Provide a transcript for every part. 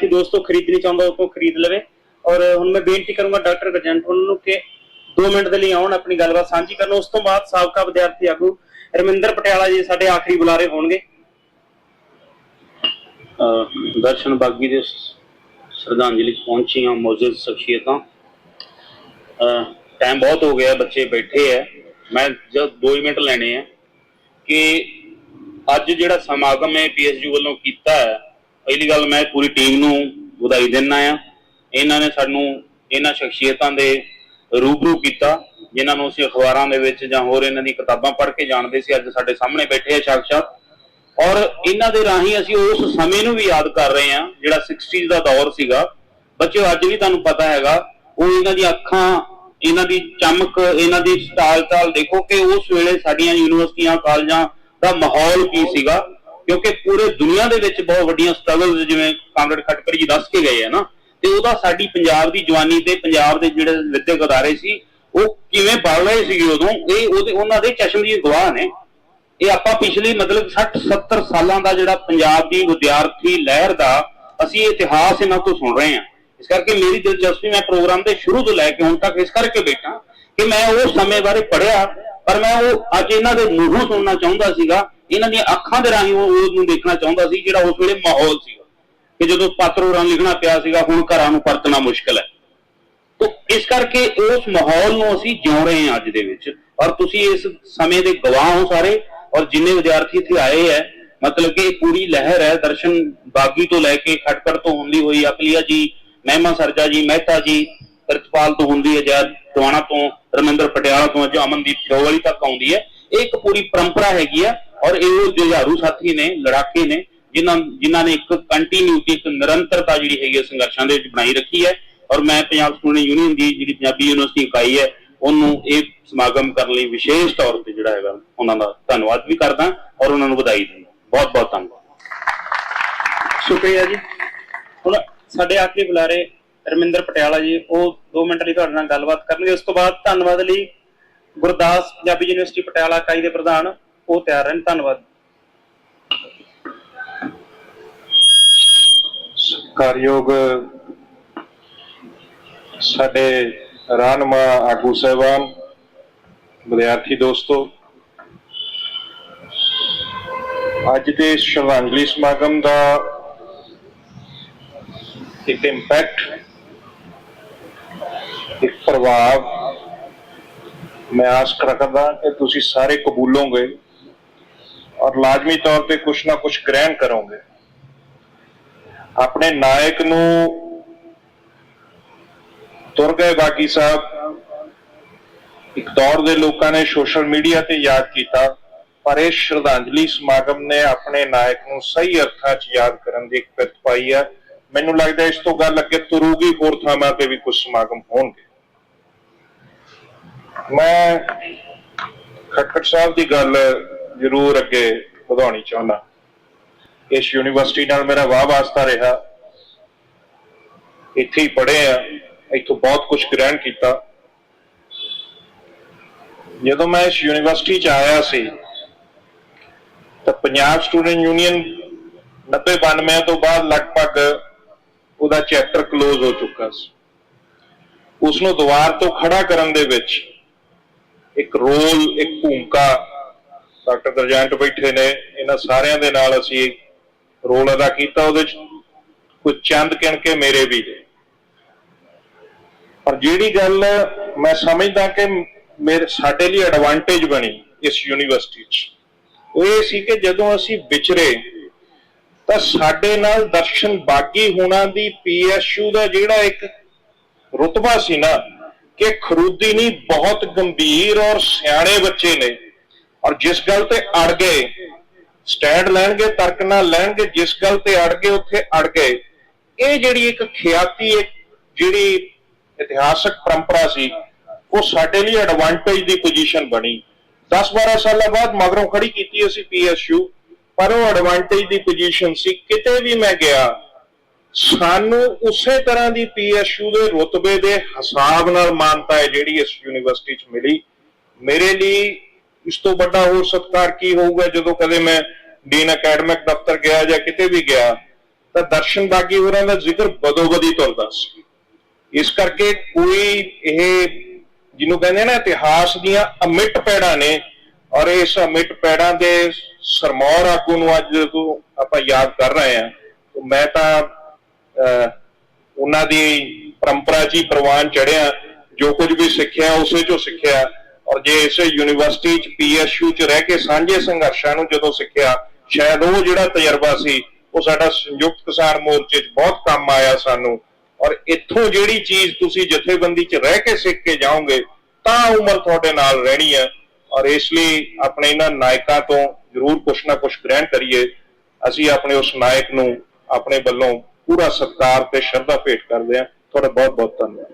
ਕਿ ਦੋਸਤੋ ਖਰੀਦਣੀ ਚਾਹੁੰਦਾ, ਉਹ ਤੋਂ ਖਰੀਦ ਔਰ ਹੁਣ ਮੈਂ ਬੇਨਤੀ ਕਰੂੰਗਾ ਡਾਕਟਰ ਗਜੰਟ ਉਹਨਾਂ ਨੂੰ ਕਿ 2 ਮਿੰਟ ਦੇ ਲਈ ਆਉਣ, ਆਪਣੀ ਗੱਲਬਾਤ ਸਾਂਝੀ ਕਰਨ। ਉਸ ਤੋਂ ਬਾਅਦ ਸਾਬਕਾ ਵਿਦਿਆਰਥੀ ਆਗੂ ਰਮਿੰਦਰ ਪਟਿਆਲਾ ਜੀ ਸਾਡੇ ਆਖਰੀ ਬੁਲਾਰੇ ਹੋਣਗੇ। ਦਰਸ਼ਨ ਬਾਗੀ ਦੇ ਸ਼ਰਧਾਂਜਲੀ ਪਹੁੰਚੀਆਂ ਮੌਜੂਦ ਸ਼ਖਸੀਅਤਾਂ। ਟਾਈਮ ਬਹੁਤ ਹੋ ਗਿਆ, ਬੱਚੇ ਬੈਠੇ ਐ ਮੈਂ ਜਦ 2 ਮਿੰਟ ਲੈਣੇ ਆ ਕਿ ਅੱਜ ਜਿਹੜਾ ਸਮਾਗਮ ਹੈ, ਪੀਐਸਯੂ ਵੱਲੋਂ ਕੀਤਾ ਹੈ ਪਹਿਲੀ ਗੱਲ ਮੈਂ ਪੂਰੀ ਟੀਮ ਨੂੰ ਵਧਾਈ ਦਿੰਦਾ ਆ ਇਹਨਾਂ ਨੇ ਸਾਨੂੰ ਇਹਨਾਂ ਸ਼ਖਸੀਅਤਾਂ ਦੇ ਰੂਬਰੂ ਕੀਤਾ, ਜਿਨ੍ਹਾਂ ਨੂੰ ਅਸੀਂ ਅਖਬਾਰਾਂ ਦੇ ਵਿੱਚ ਜਾਂ ਹੋਰ ਇਹਨਾਂ ਦੀ ਕਿਤਾਬਾਂ ਪੜ੍ਹ ਕੇ ਜਾਣਦੇ ਸੀ। ਅੱਜ ਸਾਡੇ ਸਾਹਮਣੇ ਬੈਠੇ ਆ ਸਾਕਸ਼ਾਤ। ਔਰ ਇਹਨਾਂ ਦੇ ਰਾਹੀਂ ਅਸੀਂ ਉਸ ਸਮੇਂ ਨੂੰ ਵੀ ਯਾਦ ਕਰ ਰਹੇ ਹਾਂ, ਜਿਹੜਾ 60s ਦਾ ਦੌਰ ਸੀਗਾ। ਬੱਚਿਓ, ਅੱਜ ਵੀ ਤੁਹਾਨੂੰ ਪਤਾ ਹੈਗਾ, ਉਹ ਇਹਨਾਂ ਦੀਆਂ ਅੱਖਾਂ, ਇਹਨਾਂ ਦੀ ਚਮਕ, ਇਹਨਾਂ ਦੀ ਸਟਾਈਲ ਚਾਲ ਦੇਖੋ ਕਿ ਉਸ ਵੇਲੇ ਸਾਡੀਆਂ ਯੂਨੀਵਰਸਿਟੀਆਂ, ਕਾਲਜਾਂ ਦਾ ਮਾਹੌਲ ਕੀ ਸੀਗਾ। ਕਿਉਂਕਿ ਪੂਰੇ ਦੁਨੀਆ ਦੇ ਵਿੱਚ ਬਹੁਤ ਵੱਡੀਆਂ ਸਟਰਗਲਸ ਜਿਵੇਂ ਕਾਂਗੜ ਖਟਕਰ ਜੀ ਦੱਸ ਕੇ ਗਏ ਆ ਨਾ, ਤੇ ਉਹਦਾ ਸਾਡੀ ਪੰਜਾਬ ਦੀ ਜਵਾਨੀ ਤੇ ਪੰਜਾਬ ਦੇ ਜਿਹੜੇ ਵਿਦਿਅਕ ਅਦਾਰੇ ਸੀ, ਉਹ ਕਿਵੇਂ ਬਣ ਰਹੇ ਸੀਗੇ ਉਦੋਂ, ਇਹ ਉਹਦੇ, ਉਹਨਾਂ ਦੇ ਚਸ਼ਮਦੀਦ ਗਵਾਹ ਨੇ। ਇਹ ਆਪਾਂ ਪਿਛਲੀ ਮਤਲਬ 60 70 ਸਾਲਾਂ ਦਾ ਜਿਹੜਾ ਪੰਜਾਬ ਦੀ ਵਿਦਿਆਰਥੀ ਲਹਿਰ ਦਾ ਅਸੀਂ ਇਤਿਹਾਸ ਇਹਨਾਂ ਤੋਂ ਸੁਣ ਰਹੇ ਹਾਂ। ਇਸ ਕਰਕੇ ਮੇਰੀ ਦਿਲਚਸਪੀ ਮੈਂ ਪ੍ਰੋਗਰਾਮ ਦੇ ਸ਼ੁਰੂ ਤੋਂ ਲੈ ਕੇ ਹੁਣ ਤੱਕ ਇਸ ਕਰਕੇ ਬੈਠਾ ਕਿ ਮੈਂ ਉਹ ਸਮੇਂ ਬਾਰੇ ਪੜ੍ਹਿਆ, ਪਰ ਮੈਂ ਉਹ ਅੱਜ ਇਹਨਾਂ ਦੇ ਮੂੰਹੋਂ ਸੁਣਨਾ ਚਾਹੁੰਦਾ ਸੀਗਾ ਇਹਨਾਂ ਦੀਆਂ ਅੱਖਾਂ ਦੇ ਰਾਹੀਂ ਉਹ ਉਹ ਨੂੰ ਦੇਖਣਾ ਚਾਹੁੰਦਾ ਸੀ, ਜਿਹੜਾ ਉਸ ਵੇਲੇ ਮਾਹੌਲ ਸੀਗਾ। ਕਿ ਜਦੋਂ ਪਾਤਰੋਰਾਂ ਲਿਖਣਾ ਪਿਆ ਸੀਗਾ, ਹੁਣ ਘਰਾਂ ਨੂੰ ਪਰਤਣਾ ਮੁਸ਼ਕਲ ਹੈ। ਤੋ ਇਸ ਕਰਕੇ ਉਸ ਮਾਹੌਲ ਨੂੰ ਅਸੀਂ ਜਿਉ ਰਹੇ ਹਾਂ ਅੱਜ ਦੇ ਵਿੱਚ। ਔਰ ਤੁਸੀਂ ਇਸ ਸਮੇਂ ਦੇ ਗਵਾਹ ਹੋ ਸਾਰੇ, ਔਰ ਜਿੰਨੇ ਵਿਦਿਆਰਥੀ ਇੱਥੇ ਆਏ ਹੈ, ਮਤਲਬ ਕਿ ਪੂਰੀ ਲਹਿਰ ਹੈ ਦਰਸ਼ਨ ਬਾਗੀ ਤੋਂ ਲੈ ਕੇ ਖਟਕੜ ਤੋਂ ਹੁੰਦੀ ਹੋਈ ਅਕਲੀਆ ਜੀ, ਮਹਿਮਾ ਸਰਜਾ ਜੀ, ਮਹਿਤਾ ਜੀ ਪ੍ਰਿਤਪਾਲ ਤੋਂ ਹੁੰਦੀ ਹੈ, ਜਾਂ ਟਵਾਣਾ ਤੋਂ, ਰਮਿੰਦਰ ਪਟਿਆਲਾ ਤੋਂ ਅੱਜ ਅਮਨਦੀਪ ਫਿਰੋਵਾਲੀ ਤੱਕ ਆਉਂਦੀ ਹੈ। ਇਹ ਇੱਕ ਪੂਰੀ ਪਰੰਪਰਾ ਹੈਗੀ ਹੈ ਔਰ ਇਹ ਜੁਝਾਰੂ ਸਾਥੀ ਨੇ, ਲੜਾਕੇ ਨੇ, ਜਿਨ੍ਹਾਂ ਜਿਨ੍ਹਾਂ ਨੇ ਇੱਕ ਕੰਟੀਨਿਊਟੀ ਇੱਕ ਨਿਰੰਤਰਤਾ ਜਿਹੜੀ ਹੈਗੀ ਸੰਘਰਸ਼ਾਂ ਦੇ ਵਿੱਚ ਬਣਾਈ ਰੱਖੀ ਹੈ। ਔਰ ਮੈਂ ਪੰਜਾਬ ਸਟੂਡੈਂਟ ਯੂਨੀਅਨ ਦੀ ਜਿਹੜੀ ਪੰਜਾਬੀ ਯੂਨੀਵਰਸਿਟੀ ਇਕਾਈ ਹੈ, ਉਹਨੂੰ ਇਹ ਸਮਾਗਮ ਕਰਨ ਲਈ ਵਿਸ਼ੇਸ਼ ਤੌਰ ਤੇ ਜਿਹੜਾ ਹੈਗਾ, ਉਹਨਾਂ ਦਾ ਧੰਨਵਾਦ ਵੀ ਕਰਦਾ ਔਰ ਉਹਨਾਂ ਨੂੰ ਵਧਾਈ ਦਿੰਦਾ। ਬਹੁਤ ਬਹੁਤ ਧੰਨਵਾਦ। ਸ਼ੁਕਰੀਆ ਜੀ। ਹੁਣ ਸਾਡੇ ਆਖਰੀ ਬੁਲਾਰੇ ਰਮਿੰਦਰ ਪਟਿਆਲਾ ਜੀ, ਉਹ 2 ਮਿੰਟ ਲਈ ਤੁਹਾਡੇ ਨਾਲ ਗੱਲਬਾਤ ਕਰਨਗੇ। ਉਸ ਤੋਂ ਬਾਅਦ ਧੰਨਵਾਦ ਲਈ ਗੁਰਦਾਸ ਪੰਜਾਬੀ ਯੂਨੀਵਰਸਿਟੀ ਪਟਿਆਲਾ ਇਕਾਈ ਦੇ ਪ੍ਰਧਾਨ, ਉਹ ਤਿਆਰ ਹਨ ਧੰਨਵਾਦ। ਸਤਿਕਾਰਯੋਗ ਸਾਡੇ ਰਾਨਮਾ ਆਗੂ ਸਹਿਬਾਨ, ਵਿਦਿਆਰਥੀ ਦੋਸਤੋ, ਅੱਜ ਦੇ ਸ਼ਰਧਾਂਜਲੀ ਸਮਾਗਮ ਦਾ ਇੱਕ ਇੰਪੈਕਟ ਇੱਕ ਪ੍ਰਭਾਵ ਮੈਂ ਆਸ ਰੱਖਦਾ ਕਿ ਤੁਸੀਂ ਸਾਰੇ ਕਬੂਲੋਗੇ ਔਰ ਲਾਜ਼ਮੀ ਤੌਰ ਤੇ ਕੁਛ ਨਾ ਕੁਛ ਗ੍ਰਹਿਣ ਕਰੋਗੇ। ਆਪਣੇ ਨਾਇਕ ਨੂੰ ਤੁਰ ਗਏ ਬਾਕੀ ਸਾਹਿਬ। ਇੱਕ ਦੌਰ ਦੇ ਲੋਕਾਂ ਨੇ ਸੋਸ਼ਲ ਮੀਡੀਆ ਤੇ ਯਾਦ ਕੀਤਾ, ਪਰ ਇਹ ਸ਼ਰਧਾਂਜਲੀ ਸਮਾਗਮ ਨੇ ਆਪਣੇ ਨਾਇਕ ਨੂੰ ਸਹੀ ਅਰਥਾਂ 'ਚ ਯਾਦ ਕਰਨ ਦੀ ਇੱਕ ਪਿਰਤ ਪਾਈ ਹੈ ਮੈਨੂੰ ਲੱਗਦਾ ਇਸ ਤੋਂ ਗੱਲ ਅੱਗੇ ਤੁਰੂਗੀ ਹੋਰ ਥਾਵਾਂ ਤੇ ਵੀ ਕੁਝ ਸਮਾਗਮ ਹੋਣਗੇ। ਮੈਂ ਖੱਟੜ ਸਾਹਿਬ ਦੀ ਗੱਲ ਜ਼ਰੂਰ ਅੱਗੇ ਵਧਾਉਣੀ ਚਾਹੁੰਦਾ। ਇਸ ਯੂਨੀਵਰਸਿਟੀ ਨਾਲ ਮੇਰਾ ਵਾਹ ਵਾਸਤਾ ਰਿਹਾ। ਇੱਥੇ ਹੀ ਪੜ੍ਹੇ ਆ, ਇੱਥੋਂ ਬਹੁਤ ਕੁਝ ਗ੍ਰਹਿਣ ਕੀਤਾ। ਜਦੋਂ ਮੈਂ ਇਸ ਯੂਨੀਵਰਸਿਟੀ 'ਚ ਆਇਆ ਸੀ, ਤਾਂ ਪੰਜਾਬ ਸਟੂਡੈਂਟ ਯੂਨੀਅਨ 90 92 ਤੋਂ ਬਾਅਦ ਲਗਭਗ ਉਹਦਾ ਚੈਪਟਰ ক্লোਜ਼ ਹੋ ਚੁੱਕਾ ਸੀ। ਉਸ ਨੂੰ ਦੁਆਰ ਤੋਂ ਖੜਾ ਕਰਨ ਦੇ ਵਿੱਚ ਇੱਕ ਰੋਲ, ਇੱਕ ਭੂਮਿਕਾ ਡਾਕਟਰ ਗਰਜੰਟ ਬੈਠੇ ਨੇ। ਇਹਨਾਂ ਸਾਰਿਆਂ ਦੇ ਨਾਲ ਅਸੀਂ ਰੋਲ ਅਦਾ ਕੀਤਾ, ਉਹਦੇ ਚ ਕੁਝ ਚੰਦ ਕਿਣ ਕੇ ਮੇਰੇ ਵੀ ਪਰ ਜਿਹੜੀ ਗੱਲ ਮੈਂ ਸਮਝਦਾ ਕਿ ਮੇਰੇ, ਸਾਡੇ ਲਈ ਐਡਵਾਂਟੇਜ ਬਣੀ ਇਸ ਯੂਨੀਵਰਸਿਟੀ 'ਚ, ਉਹ ਇਹ ਸੀ ਕਿ ਜਦੋਂ ਅਸੀਂ ਵਿਚਰੇ, ਤਾਂ ਸਾਡੇ ਨਾਲ ਦਰਸ਼ਨ ਬਾਗੀ ਹੋਣਾ ਦੀ ਪੀਐਸਯੂ ਦਾ ਜਿਹੜਾ ਇੱਕ ਰੁਤਬਾ ਸੀ ਨਾ ਕਿ ਖਰੂਦੀ ਨਹੀਂ ਬਹੁਤ ਗੰਭੀਰ ਔਰ ਸਿਆਣੇ ਬੱਚੇ ਨੇ। ਔਰ ਜਿਸ ਗੱਲ ਤੇ ਅੜ ਗਏ, ਸਟੈਂਡ ਲੈਣਗੇ, ਤਰਕ ਨਾਲ ਲੈਣਗੇ, ਜਿਸ ਗੱਲ ਤੇ ਅੜ ਗਏ, ਉੱਥੇ ਅੜ ਗਏ। ਇਹ ਜਿਹੜੀ ਇੱਕ ਖਿਆਤੀ, ਇੱਕ ਜਿਹੜੀ ਇਤਿਹਾਸਕ ਪਰੰਪਰਾ ਸੀ, ਉਹ ਸਾਡੇ ਲਈ ਐਡਵਾਂਟੇਜ ਦੀ ਪੋਜੀਸ਼ਨ ਬਣੀ। 10-12 ਸਾਲਾਂ ਬਾਅਦ ਮਗਰੋਂ ਖੜੀ ਕੀਤੀ ਅਸੀਂ ਪੀਐਸਯੂ ਪਰ ਉਹ ਐਡਵਾਂਟੇਜ ਦੀ ਪੋਜੀਸ਼ਨ ਸੀ। ਕਿਤੇ ਵੀ ਮੈਂ ਗਿਆ ਸਾਨੂੰ ਉਸੇ ਤਰ੍ਹਾਂ ਦੀ ਪੀਐਸਯੂ ਦੇ ਰੁਤਬੇ ਦੇ ਹਿਸਾਬ ਨਾਲ ਮਾਨਤਾ ਹੈ ਜਿਹੜੀ ਇਸ ਯੂਨੀਵਰਸਿਟੀ 'ਚ ਮਿਲੀ। ਮੇਰੇ ਲਈ ਇਸ ਤੋਂ ਵੱਡਾ ਹੋਰ ਸਤਿਕਾਰ ਕੀ ਹੋਊਗਾ? ਜਦੋਂ ਕਦੇ ਮੈਂ ਡੀਨ ਅਕੈਡਮਿਕ ਦਫ਼ਤਰ ਗਿਆ ਜਾਂ ਕਿਤੇ ਵੀ ਗਿਆ, ਤਾਂ ਦਰਸ਼ਨ ਬਾਗੀ ਹੋਰਾਂ ਦਾ ਜ਼ਿਕਰ ਬਦੋਬਦੀ ਤੁਰਦਾ ਸੀ। ਇਸ ਕਰਕੇ ਕੋਈ ਇਹ ਜਿਹਨੂੰ ਕਹਿੰਦੇ ਨਾ ਇਤਿਹਾਸ ਦੀਆਂ ਅਮਿੱਟ ਪੈੜਾਂ ਨੇ, ਔਰ ਇਸ ਅਮਿੱਟ ਪੈੜਾਂ ਦੇ ਸਰਮੌਰ ਆਗੂ ਨੂੰ ਅੱਜ ਜਦੋਂ ਆਪਾਂ ਯਾਦ ਕਰ ਰਹੇ ਹਾਂ ਤਾਂ ਮੈਂ ਤਾਂ ਉਹਨਾਂ ਦੀ ਪਰੰਪਰਾ 'ਚ ਪ੍ਰਵਾਨ ਚੜਿਆ ਜੋ ਕੁਝ ਵੀ ਸਿੱਖਿਆ, ਉਸੇ 'ਚੋਂ ਸਿੱਖਿਆ। ਔਰ ਜੇ ਇਸੇ ਯੂਨੀਵਰਸਿਟੀ 'ਚ ਪੀਐਸਯੂ 'ਚ ਰਹਿ ਕੇ ਸਾਂਝੇ ਸੰਘਰਸ਼ਾਂ ਨੂੰ ਜਦੋਂ ਸਿੱਖਿਆ, ਸ਼ਾਇਦ ਉਹ ਜਿਹੜਾ ਤਜਰਬਾ ਸੀ, ਉਹ ਸਾਡਾ ਸੰਯੁਕਤ ਕਿਸਾਨ ਮੋਰਚੇ 'ਚ ਬਹੁਤ ਕੰਮ ਆਇਆ ਸਾਨੂੰ। ਔਰ ਇੱਥੋਂ ਜਿਹੜੀ ਚੀਜ਼ ਤੁਸੀਂ ਜਥੇਬੰਦੀ 'ਚ ਰਹਿ ਕੇ ਸਿੱਖ ਕੇ ਜਾਓਗੇ, ਤਾਂ ਉਮਰ ਤੁਹਾਡੇ ਨਾਲ ਰਹਿਣੀ ਹੈ। ਔਰ ਇਸ ਲਈ ਆਪਣੇ ਇਹਨਾਂ ਨਾਇਕਾਂ ਤੋਂ ਜ਼ਰੂਰ ਕੁਛ ਨਾ ਕੁਛ ਗ੍ਰਹਿਣ ਕਰੀਏ। ਅਸੀਂ ਆਪਣੇ ਉਸ ਨਾਇਕ ਨੂੰ ਆਪਣੇ ਵੱਲੋਂ ਪੂਰਾ ਸਤਿਕਾਰ ਤੇ ਸ਼ਰਧਾ ਭੇਟ ਕਰਦੇ ਹਾਂ। ਤੁਹਾਡਾ ਬਹੁਤ ਬਹੁਤ ਧੰਨਵਾਦ।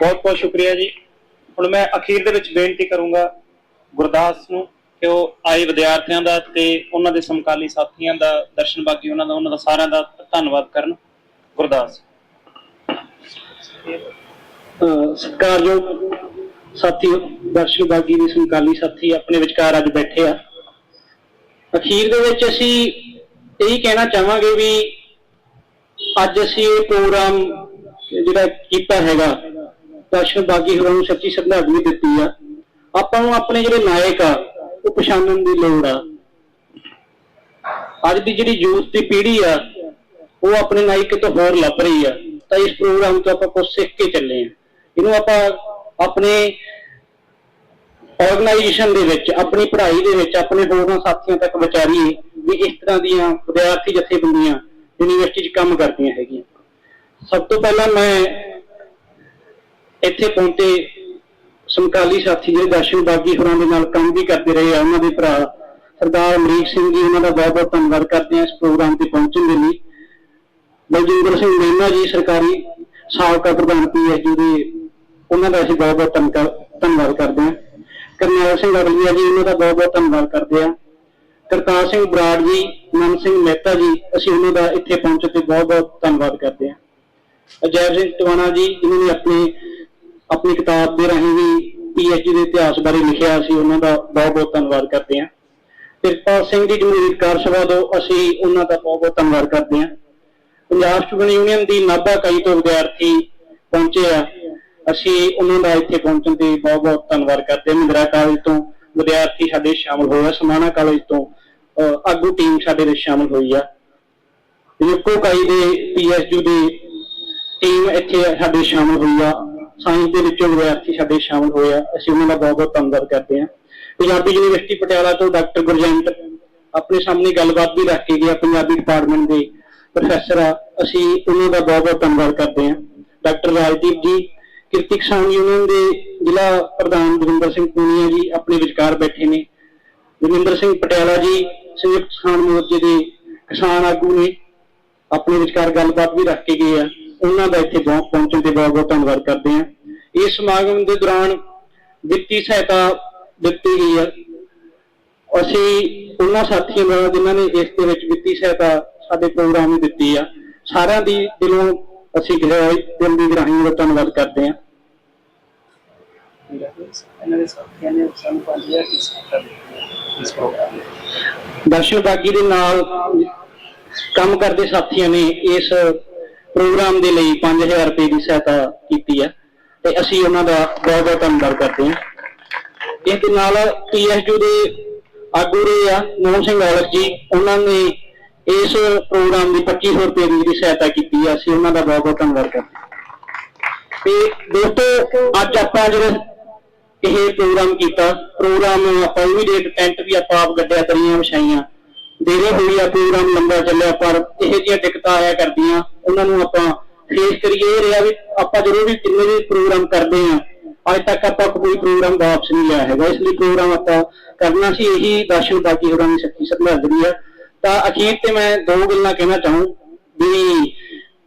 ਬਹੁਤ ਬਹੁਤ ਸ਼ੁਕਰੀਆ ਜੀ। ਹੁਣ ਮੈਂ ਅਖੀਰ ਦੇ ਵਿੱਚ ਬੇਨਤੀ ਕਰੂੰਗਾ ਗੁਰਦਾਸ ਨੂੰ ਕਿ ਉਹ ਆਏ ਵਿਦਿਆਰਥੀਆਂ ਦਾ ਤੇ ਉਹਨਾਂ ਦੇ ਸਮਕਾਲੀ ਸਾਥੀਆਂ ਦਾ, ਦਰਸ਼ਨ ਬਾਗੀ ਉਹਨਾਂ ਦਾ ਉਹਨਾਂ ਦਾ ਸਾਰਿਆਂ ਦਾ ਧੰਨਵਾਦ ਕਰਨ। ਗੁਰਦਾਸ। ਸਤਿਕਾਰਯੋਗ ਸਾਥੀ, ਦਰਸ਼ਨ ਬਾਗੀ ਦੇ ਸਮਕਾਲੀ ਸਾਥੀ ਆਪਣੇ ਵਿਚਕਾਰ ਅੱਜ ਬੈਠੇ ਆ। ਅਖੀਰ ਦੇ ਵਿੱਚ ਅਸੀਂ ਇਹੀ ਕਹਿਣਾ ਚਾਹਾਂਗੇ ਵੀ ਅੱਜ ਅਸੀਂ ਇਹ ਪ੍ਰੋਗਰਾਮ ਜਿਹੜਾ ਕੀਤਾ ਹੈਗਾ, ਦਰਸ਼ਨ ਬਾਗੀ ਹੋਰਾਂ ਨੂੰ ਸੱਚੀ ਸ਼ਰਧਾਂਜਲੀ ਦਿੱਤੀ ਆ। ਆਪਾਂ ਨੂੰ ਆਪਣੇ ਜਿਹੜੇ ਨਾਇਕ ਆ, ਉਹ ਪਛਾਣਨ ਦੀ ਲੋੜ ਆ। ਅੱਜ ਦੀ ਜਿਹੜੀ ਯੂਥ ਦੀ ਪੀੜ੍ਹੀ ਆ, ਉਹ ਆਪਣੇ ਨਾਇਕ ਤੋਂ ਹੋਰ ਲੱਭ ਰਹੀ ਆ। ਤਾਂ ਇਸ ਪ੍ਰੋਗਰਾਮ ਤੋਂ ਆਪਾਂ ਕੁਝ ਸਿੱਖ ਕੇ ਚੱਲੇ ਆ। ਇਹਨੂੰ ਆਪਾਂ ਆਪਣੇ ਆਰਗੇਨਾਈਜੇਸ਼ਨ ਦੇ ਵਿੱਚ, ਆਪਣੀ ਪੜ੍ਹਾਈ ਦੇ ਵਿੱਚ, ਆਪਣੇ ਹੋਰਨਾਂ ਸਾਥੀਆਂ ਤੱਕ ਵਿਚਾਰੀਏ ਵੀ ਇਸ ਤਰ੍ਹਾਂ ਦੀਆਂ ਵਿਦਿਆਰਥੀ ਜਥੇਬੰਦੀਆਂ ਯੂਨੀਵਰਸਿਟੀ 'ਚ ਕੰਮ ਕਰਦੀਆਂ ਹੈਗੀਆਂ। ਸਭ ਤੋਂ ਪਹਿਲਾਂ ਮੈਂ ਇੱਥੇ ਪਹੁੰਚੇ ਸਮਕਾਲੀ ਸਾਥੀ ਜਿਹੜੇ ਦਰਸ਼ਨ ਬਾਗੀ ਹੋਰਾਂ ਦੇ ਨਾਲ ਕੰਮ ਵੀ ਕਰਦੇ ਰਹੇ ਆ, ਉਹਨਾਂ ਦੇ ਭਰਾ ਸਰਦਾਰ ਅਮਰੀਕ ਸਿੰਘ ਜੀ, ਉਹਨਾਂ ਦਾ ਬਹੁਤ ਬਹੁਤ ਧੰਨਵਾਦ ਕਰਦੇ ਆ ਇਸ ਪ੍ਰੋਗਰਾਮ ਤੇ ਪਹੁੰਚਣ ਦੇ ਲਈ। ਬਲਜਿੰਦਰ ਸਿੰਘ ਮੇਨਾ ਜੀ, ਸਰਕਾਰੀ ਸਾਬਕਾ ਪ੍ਰਧਾਨ ਪੀਐਚਡੀ ਦੇ, ਉਹਨਾਂ ਦਾ ਅਸੀਂ ਬਹੁਤ ਬਹੁਤ ਧੰਨਵਾਦ ਧੰਨਵਾਦ ਕਰਦੇ ਹਾਂ ਕਰਨੈਲ ਸਿੰਘ ਅਗਲੀਆ ਜੀ, ਉਹਨਾਂ ਦਾ ਬਹੁਤ ਬਹੁਤ ਧੰਨਵਾਦ ਕਰਦੇ ਹਾਂ ਕਰਤਾਰ ਸਿੰਘ ਬਰਾੜ ਜੀ ਮਨ ਸਿੰਘ ਮਹਿਤਾ ਜੀ, ਅਸੀਂ ਉਹਨਾਂ ਦਾ ਇੱਥੇ ਪਹੁੰਚਣ ਤੇ ਬਹੁਤ ਬਹੁਤ ਧੰਨਵਾਦ ਕਰਦੇ ਹਾਂ। ਅਜੈਬ ਸਿੰਘ ਟਵਾਣਾ ਜੀ, ਜਿਨ੍ਹਾਂ ਨੇ ਆਪਣੀ ਆਪਣੀ ਕਿਤਾਬ ਦੇ ਰਾਹੀਂ ਵੀ ਪੀਐਚਡੀ ਦੇ ਇਤਿਹਾਸ ਬਾਰੇ ਲਿਖਿਆ, ਅਸੀਂ ਉਹਨਾਂ ਦਾ ਬਹੁਤ ਬਹੁਤ ਧੰਨਵਾਦ ਕਰਦੇ ਹਾਂ। ਕਿਰਪਾਲ ਸਿੰਘ ਜੀ ਜਮਹੂਰੀ ਕਾਰ ਸਭਾ ਤੋਂ ਅਸੀਂ ਉਹਨਾਂ ਦਾ ਬਹੁਤ ਬਹੁਤ ਧੰਨਵਾਦ ਕਰਦੇ ਹਾਂ। ਪੰਜਾਬ ਸਟੂਡੈਂਟ ਯੂਨੀਅਨ ਦੀ ਨਾਭਾ ਕਈ ਤੋਂ ਵਿਦਿਆਰਥੀ ਪਹੁੰਚੇ ਆ। ਅਸੀਂ ਉਹਨਾਂ ਦਾ ਇੱਥੇ ਪਹੁੰਚਣ ਤੇ ਬਹੁਤ ਬਹੁਤ ਧੰਨਵਾਦ ਕਰਦੇ ਹਾਂ। ਮਿੰਦਰਾ ਕਾਲਜ ਤੋਂ ਵਿਦਿਆਰਥੀ ਸਾਡੇ ਸ਼ਾਮਲ ਹੋਏ ਸਮਾਣਾ ਕਾਲਜ ਤੋਂ ਆਗੂ ਟੀਮ ਸਾਡੇ ਵਿੱਚ ਸ਼ਾਮਲ ਹੋਈ ਆ। ਯੂਕੋ ਇਕਾਈ ਦੇ ਪੀਐਸਯੂ ਦੀ ਟੀਮ ਇੱਥੇ ਸਾਡੇ ਸ਼ਾਮਲ ਹੋਈ ਆ। ਸਾਇੰਸ ਦੇ ਵਿੱਚੋਂ ਵਿਦਿਆਰਥੀ ਸਾਡੇ ਸ਼ਾਮਲ ਹੋਏ ਆ। ਅਸੀਂ ਉਹਨਾਂ ਦਾ ਬਹੁਤ ਬਹੁਤ ਧੰਨਵਾਦ ਕਰਦੇ ਹਾਂ ਪੰਜਾਬੀ ਯੂਨੀਵਰਸਿਟੀ ਪਟਿਆਲਾ ਤੋਂ ਡਾਕਟਰ ਗੁਰਜੰਟ ਆਪਣੇ ਸਾਹਮਣੇ ਗੱਲਬਾਤ ਵੀ ਰੱਖ ਕੇ ਗਿਆ, ਪੰਜਾਬੀ ਡਿਪਾਰਟਮੈਂਟ ਦੇ ਪ੍ਰੋਫੈਸਰ ਆ। ਅਸੀਂ ਉਹਨਾਂ ਦਾ ਬਹੁਤ ਬਹੁਤ ਧੰਨਵਾਦ ਕਰਦੇ ਹਾਂ ਡਾਕਟਰ ਰਾਜਦੀਪ ਜੀ, ਕਿਰਤੀ ਕਿਸਾਨ ਯੂਨੀਅਨ ਦੇ ਜ਼ਿਲ੍ਹਾ ਪ੍ਰਧਾਨ ਦਵਿੰਦਰ ਸਿੰਘ ਪੂਨੀਆ ਜੀ ਆਪਣੇ ਵਿਚਕਾਰ ਬੈਠੇ ਨੇ। ਗੁਰਿੰਦਰ ਸਿੰਘ ਪਟਿਆਲਾ ਜੀ ਸੰਯੁਕਤ ਕਿਸਾਨ ਮੋਰਚੇ ਦੇ ਕਿਸਾਨ ਆਗੂ ਨੇ। ਆਪਣੇ ਵਿਚਕਾਰ ਗੱਲਬਾਤ ਵੀ ਰੱਖ ਕੇ ਗਏ ਆ। ਉਹਨਾਂ ਦਾ ਇੱਥੇ ਪਹੁੰਚਣ ਤੇ ਬਹੁਤ ਬਹੁਤ ਧੰਨਵਾਦ ਕਰਦੇ ਹਾਂ। ਇਸ ਸਮਾਗਮ ਦੇ ਦੌਰਾਨ ਵਿੱਤੀ ਸਹਾਇਤਾ ਦਿੱਤੀ ਗਈ ਹੈ ਅਸੀਂ ਉਹਨਾਂ ਸਾਥੀਆਂ ਦਾ ਜਿਨ੍ਹਾਂ ਨੇ ਇਸ ਦੇ ਵਿੱਚ ਵਿੱਤੀ ਸਹਾਇਤਾ ਸਾਡੇ ਪ੍ਰੋਗਰਾਮ ਨੂੰ ਦਿੱਤੀ ਆ, ਸਾਰਿਆਂ ਦੀ ਦਿਲੋਂ ਅਸੀਂ ਗਹਿਰਾਈ ਦਿਲ ਦੀ ਗਹਿਰਾਈ ਨਾਲ ਧੰਨਵਾਦ ਕਰਦੇ ਹਾਂ। ਇਹਨਾਂ ਦੇ ਸਾਥੀਆਂ ਨੇ ਸਾਨੂੰ 5000 ਦੀ ਸਹਾਇਤਾ ਦਿੱਤੀ ਇਸ ਪ੍ਰੋਗਰਾਮ ਦੇ ਨਾਲ ਕੰਮ ਕਰਦੇ ਸਾਥੀਆਂ ਨੇ ਇਸ ਪ੍ਰੋਗਰਾਮ ਦੇ ਲਈ 5000 ਰੁਪਏ ਦੀ ਸਹਾਇਤਾ ਕੀਤੀ ਹੈ ਤੇ ਅਸੀਂ ਉਹਨਾਂ ਦਾ ਬਹੁਤ ਬਹੁਤ ਧੰਨਵਾਦ ਕਰਦੇ ਹਾਂ। ਇਸ ਦੇ ਨਾਲ ਪੀਐਸਯੂ ਦੇ ਆਗੂ ਰਹੇ ਆ ਮੋਹਨ ਸਿੰਘ ਔਲਖ ਜੀ ਉਹਨਾਂ ਨੇ ਇਸ ਪ੍ਰੋਗਰਾਮ ਦੀ 2500 ਰੁਪਏ ਦੀ ਜਿਹੜੀ ਸਹਾਇਤਾ ਕੀਤੀ ਹੈ ਅਸੀਂ ਉਹਨਾਂ ਦਾ ਬਹੁਤ ਬਹੁਤ ਧੰਨਵਾਦ ਕਰਦੇ ਹਾਂ। ਤੇ ਦੋਸਤੋ ਅੱਜ ਆਪਾਂ ਜਿਹੜਾ ਇਹ ਪ੍ਰੋਗਰਾਮ ਕੀਤਾ। ਪ੍ਰੋਗਰਾਮ ਆਪਾਂ ਇਮੀਡੀਏਟ ਟੈਂਟ ਵੀ ਆਪਾਂ ਆਪ ਗੱਡਿਆ ਕਰੀਆਂ ਵਿਛਾਈਆਂ। ਦੇਰੇ ਹੋਈ ਆ ਪ੍ਰੋਗਰਾਮ ਲੰਬਾ ਚੱਲਿਆ, ਪਰ ਇਹ ਜਿਹੀਆਂ ਦਿੱਕਤਾਂ ਆਇਆ ਕਰਦੀਆਂ। ਉਹਨਾਂ ਨੂੰ ਆਪਾਂ ਫੇਸ ਕਰੀਏ, ਇਹ ਰਿਹਾ ਵੀ ਆਪਾਂ ਜਦੋਂ ਵੀ ਕਿੰਨੇ ਵੀ ਪ੍ਰੋਗਰਾਮ ਕਰਦੇ ਆ, ਅੱਜ ਤੱਕ ਆਪਾਂ ਕੋਈ ਪ੍ਰੋਗਰਾਮ ਵਾਪਸ ਨਹੀਂ ਲਿਆ ਹੈਗਾ। ਇਸ ਲਈ ਪ੍ਰੋਗਰਾਮ ਆਪਾਂ ਕਰਨਾ ਸੀ, ਇਹੀ ਦਰਸ਼ਨ ਬਾਕੀ ਹੋਰਾਂ ਦੀ ਸੱਚੀ ਸੰਭਾਲਦੀ ਆ। ਤਾਂ ਅਖੀਰ ਤੇ ਮੈਂ ਦੋ ਗੱਲਾਂ ਕਹਿਣਾ ਚਾਹੂੰ ਵੀ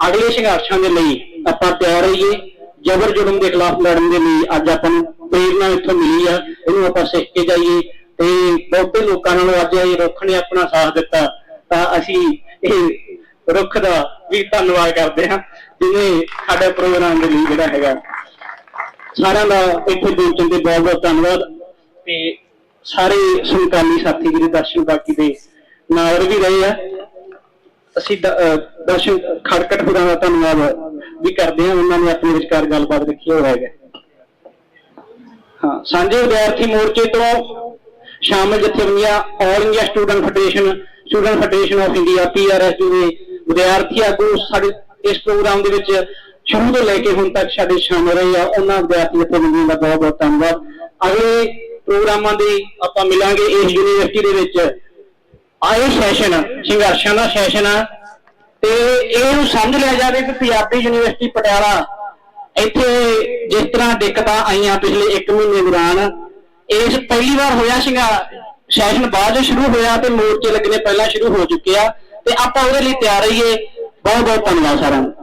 ਅਗਲੇ ਸੰਘਰਸ਼ਾਂ ਦੇ ਲਈ ਆਪਾਂ ਤਿਆਰ ਰਹੀਏ। ਜਬਰ ਜ਼ੁਲਮ ਦੇ ਖਿਲਾਫ ਲੜਨ ਦੇ ਲਈ ਅੱਜ ਆਪਾਂ ਨੂੰ ਪ੍ਰੇਰਨਾ ਇੱਥੋਂ ਮਿਲੀ ਆ, ਇਹਨੂੰ ਆਪਾਂ ਸਿੱਖ ਕੇ ਜਾਈਏ ਤੇ ਬਹੁਤੇ ਲੋਕਾਂ ਨਾਲੋਂ ਅੱਜ ਇਹ ਰੁੱਖ ਨੇ ਆਪਣਾ ਸਾਥ ਦਿੱਤਾ। ਤਾਂ ਅਸੀਂ ਇਹ ਰੁੱਖ ਦਾ ਵੀ ਧੰਨਵਾਦ ਕਰਦੇ ਹਾਂ ਜਿਹਨੇ ਸਾਡੇ ਪ੍ਰੋਗਰਾਮ ਦੇ ਲਈ ਜਿਹੜਾ ਹੈਗਾ। ਸਾਰਿਆਂ ਦਾ ਇੱਥੇ ਪਹੁੰਚਣ ਤੇ ਬਹੁਤ ਬਹੁਤ ਧੰਨਵਾਦ। ਤੇ ਸਾਰੇ ਸਮਕਾਲੀ ਸਾਥੀ, ਜਿਹੜੇ ਦਰਸ਼ਨ ਬਾਕੀ ਦੇ, ਨਾਲ ਵੀ ਰਹੇ ਆ। ਅਸੀਂ ਦਰਸ਼ਨ ਖੜਕਟ ਹੋਰਾਂ ਦਾ ਧੰਨਵਾਦ ਵੀ ਕਰਦੇ ਹਾਂ, ਉਹਨਾਂ ਨੇ ਆਪਣੇ ਵਿਚਕਾਰ ਗੱਲਬਾਤ ਰੱਖੀ ਹੋਇਆ ਹੈਗਾ। ਹਾਂ, ਸਾਂਝੇ ਵਿਦਿਆਰਥੀ ਮੋਰਚੇ ਤੋਂ ਸ਼ਾਮਲ ਜਥੇਬੰਦੀਆਂ all India student federation student federation of India PRS ਦੇ ਵਿਦਿਆਰਥੀ ਆਗੂ ਸਾਡੇ ਇਸ ਪ੍ਰੋਗਰਾਮ ਦੇ ਵਿੱਚ ਸ਼ੁਰੂ ਤੋਂ ਲੈ ਕੇ ਹੁਣ ਤੱਕ ਸਾਡੇ ਸ਼ਾਮਲ ਰਹੇ ਆ, ਉਹਨਾਂ ਵਿਦਿਆਰਥੀ ਜਥੇਬੰਦੀਆਂ ਦਾ ਬਹੁਤ ਬਹੁਤ ਧੰਨਵਾਦ। ਅਗਲੇ ਪ੍ਰੋਗਰਾਮਾਂ ਦੀ ਆਪਾਂ ਮਿਲਾਂਗੇ ਇਸ ਯੂਨੀਵਰਸਿਟੀ ਦੇ ਵਿੱਚ। ਆਏ ਸੈਸ਼ਨ, ਸੰਘਰਸ਼ਾਂ ਦਾ ਸੈਸ਼ਨ ਆ। ਤੇ ਇਹਨੂੰ ਸਮਝ ਲਿਆ ਜਾਵੇ ਕਿ ਪੰਜਾਬੀ ਯੂਨੀਵਰਸਿਟੀ ਪਟਿਆਲਾ ਇੱਥੇ ਜਿਸ ਤਰ੍ਹਾਂ ਦਿੱਕਤਾਂ ਆਈਆਂ ਪਿਛਲੇ 1 ਮਹੀਨੇ ਦੌਰਾਨ, ਇਸ ਪਹਿਲੀ ਵਾਰ ਹੋਇਆ ਸੀਗਾ, ਸੈਸ਼ਨ ਬਾਅਦ 'ਚ ਸ਼ੁਰੂ ਹੋਇਆ ਤੇ ਮੋਰਚੇ ਲੱਗਣੇ ਪਹਿਲਾਂ ਸ਼ੁਰੂ ਹੋ ਚੁੱਕੇ ਆ। ਤੇ ਆਪਾਂ ਉਹਦੇ ਲਈ ਤਿਆਰ ਰਹੀਏ। ਬਹੁਤ ਬਹੁਤ ਧੰਨਵਾਦ ਸਾਰਿਆਂ ਨੂੰ